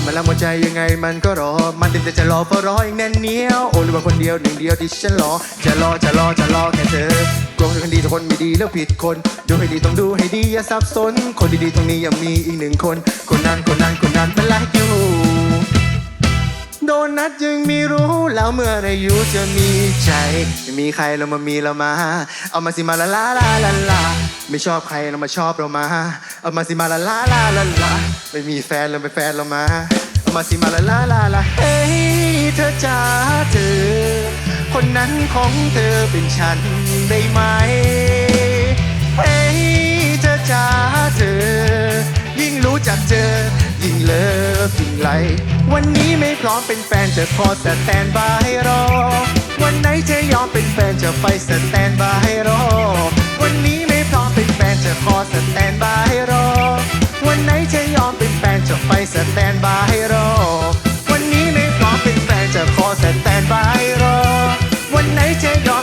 คนมาแล้วหัวใจยังไงมันก็รอ มันเต็มใจจะรอเฝ้ารออย่างแน่นเหนียวโอ้หรือว่าคนเดียวหนึ่งเดียวที่ฉันรอ จะรอจะรอจะรอแค่เธอกลัวคนดีแต่คนไม่ดีแล้วผิดคน ดูให้ดีต้องดูให้ดีอย่าสับสน คนดีๆตรงนี้ยังมีอีกหนึ่งคน คนนั้นคนนั้นคนนั้นเป็นไลค์อยู่โดนัทยังไม่รู้แล้วเมื่อไรอยู่จะมีใจไม่มีใครเรามามีเรามา เอามาสิมาละลาลาลาลาไม่ชอบใครเรามาชอบเรามา เอามาสิมาละลาลาลาลาไม่มีแฟนเราเป็นแฟนเรามาเอามาสิมาละลาลาลาเฮ้ยเธอจ้าเธอ คนนั้นของเธอเป็นฉันได้ไหมเฮ้ยเธอจ้าเธอ ยิ่งรู้จักเจอยิ่งเลิฟยิ่งไหลวันนี้ไม่พร้อมเป็นแฟนจะขอสแตนบายรอ วันไหนจะยอมเป็นแฟนจะไปสแตนบายรอ วันนี้ไม่พร้อมเป็นแฟนจะขอสแตนบาย ไปสแตนบายรอ วันนี้ไม่พร้อมเป็นแฟนจะขอสแตนบายรอ วันไหนจะยอม